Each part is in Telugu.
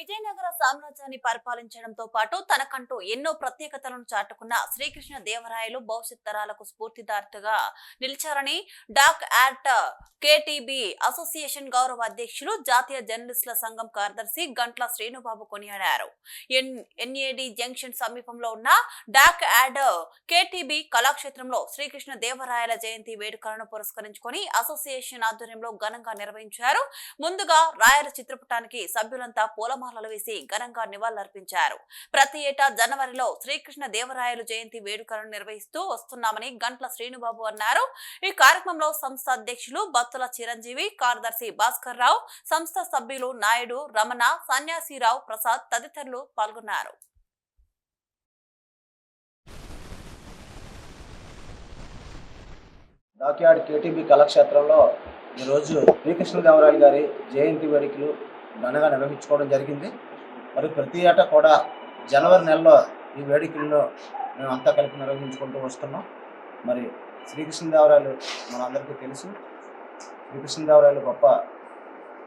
విజయనగర సామ్రాజ్యాన్ని పరిపాలించడంతో పాటు తనకంటూ ఎన్నో ప్రత్యేకతలను చాటుకున్న శ్రీకృష్ణ దేవరాయలు భవిష్యత్ తరాలకు స్ఫూర్తిదారుగా నిలిచారని డాక్ యాట్ కేటీబీ అసోసియేషన్ గౌరవ అధ్యక్షులు జాతీయ జర్నలిస్టుల సంఘం కార్యదర్శి గంట్ల శ్రీనుబాబు కొనియాడారు. ఎన్ ఎన్ఏడి జంక్షన్ సమీపంలో ఉన్న డాక్ యాడ్ కేటీబీ కళాక్షేత్రంలో శ్రీకృష్ణ దేవరాయల జయంతి వేడుకలను పురస్కరించుకొని అసోసియేషన్ ఆధ్వర్యంలో ఘనంగా నిర్వహించారు. ముందుగా రాయల చిత్రపటానికి సభ్యులంతా పూలమాలలు వేసి ఘనంగా నివాళులర్పించారు. ప్రతి ఏటా జనవరిలో శ్రీకృష్ణ దేవరాయలు జయంతి వేడుకలను నిర్వహిస్తూ వస్తున్నామని గంట్ల శ్రీనుబాబు అన్నారు. ఈ కార్యక్రమంలో సంస్థ అధ్యక్షులు బత్తుల చిరంజీవి కార్యదర్శి భాస్కర్ రావు సంస్థ సభ్యులు నాయుడు రమణ సన్యాసిరావు ప్రసాద్ తదితరులు పాల్గొన్నారు. డాక్యార్డ్ కేటీబీ కళాక్షేత్రంలో ఈరోజు శ్రీకృష్ణదేవరాయలు గారి జయంతి వేడుకలు ఘనంగా నిర్వహించుకోవడం జరిగింది. మరి ప్రతి ఏటా కూడా జనవరి నెలలో ఈ వేడుకలను మేము అంతా కలిపి నిర్వహించుకుంటూ వస్తున్నాం. మరి శ్రీకృష్ణదేవరాయలు మనందరికీ తెలుసు. శ్రీకృష్ణదేవరాయలు గొప్ప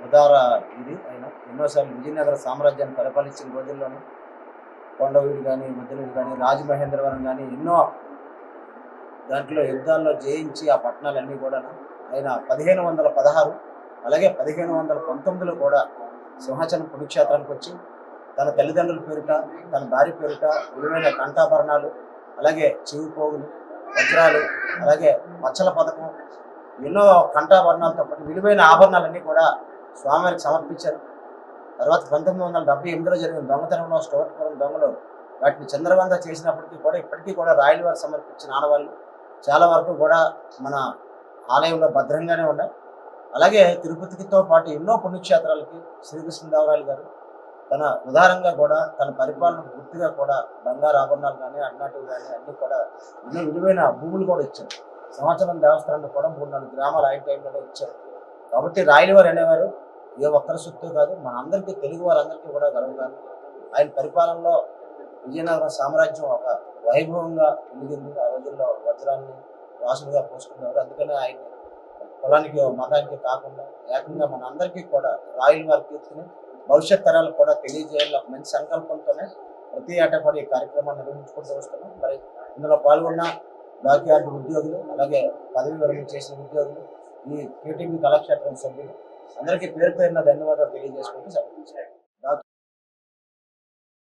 ఉదార ఇది ఆయన. ఎన్నోసార్లు విజయనగర సామ్రాజ్యాన్ని పరిపాలించిన రోజుల్లోనే కొండవీడు కానీ మధ్యలూరు కానీ రాజమహేంద్రవరం కానీ ఎన్నో దాంట్లో యుద్ధాల్లో జయించి ఆ పట్టణాలన్నీ కూడా ఆయన పదిహేను వందల పదహారు అలాగే పదిహేను వందల పంతొమ్మిదిలో కూడా సింహాచలం పుణ్యక్షేత్రానికి వచ్చి తన తల్లిదండ్రుల పేరిట తన భార్య పేరిట విలువైన కంఠాభరణాలు అలాగే చెవి పోగులు వజ్రాలు అలాగే మచ్చల పథకం ఎన్నో కంఠాభరణాలతో పాటు విలువైన ఆభరణాలన్నీ కూడా స్వామివారికి సమర్పించారు. తర్వాత పంతొమ్మిది వందల డెబ్బై ఎనిమిదిలో జరిగిన దొంగతనంలో స్టోర్పురం దొంగలు వాటిని చంద్రవంద చేసినప్పటికీ కూడా ఇప్పటికీ కూడా రాయల వారు సమర్పించిన ఆడవాళ్ళు చాలా వరకు కూడా మన ఆలయంలో భద్రంగానే ఉన్నాయి అలాగే తిరుపతికితో పాటు ఎన్నో పుణ్యక్షేత్రాలకి శ్రీకృష్ణదేవరాయలు గారు తన ఉదారంగా కూడా తన పరిపాలన పూర్తిగా కూడా బంగారు ఆభరణాలు కానీ అన్నాటివి కానీ అన్నీ కూడా ఎన్నో విలువైన భూములు కూడా ఇచ్చారు. సంవత్సరం దేవస్థానాన్ని కూడా మూడు నాలుగు గ్రామాలు ఆయన టైంలోనే ఇచ్చారు. కాబట్టి రాయలవారు అనేవారు ఏ ఒక్కరి సొత్తు కాదు మన అందరికీ తెలుగు వారందరికీ కూడా గర్వకారు ఆయన పరిపాలనలో విజయనగరం సామ్రాజ్యం ఒక వైభవంగా వెలిగింది ఆ రోజుల్లో వజ్రాన్ని రాసులుగా పోసుకున్నారు అందుకనే ఆయన కులానికి మతానికి కాకుండా ఏకంగా మన అందరికీ కూడా రాయల్ వారి కీర్తిని భవిష్యత్ తరాలకు కూడా తెలియజేయాలని ఒక మంచి సంకల్పంతోనే ప్రతి ఏటా కూడా ఈ కార్యక్రమాన్ని నిర్వహించుకుంటూ వస్తున్నాం. మరి ఇందులో పాల్గొన్న డాక్యార్డు ఉద్యోగులు అలాగే పదవి విరమణ చేసిన ఉద్యోగులు ఈ కేటీబీ కళాక్షేత్రం సభ్యులు అందరికీ పేరు పేరున ధన్యవాదాలు తెలియజేసుకుంటూ సెలవు.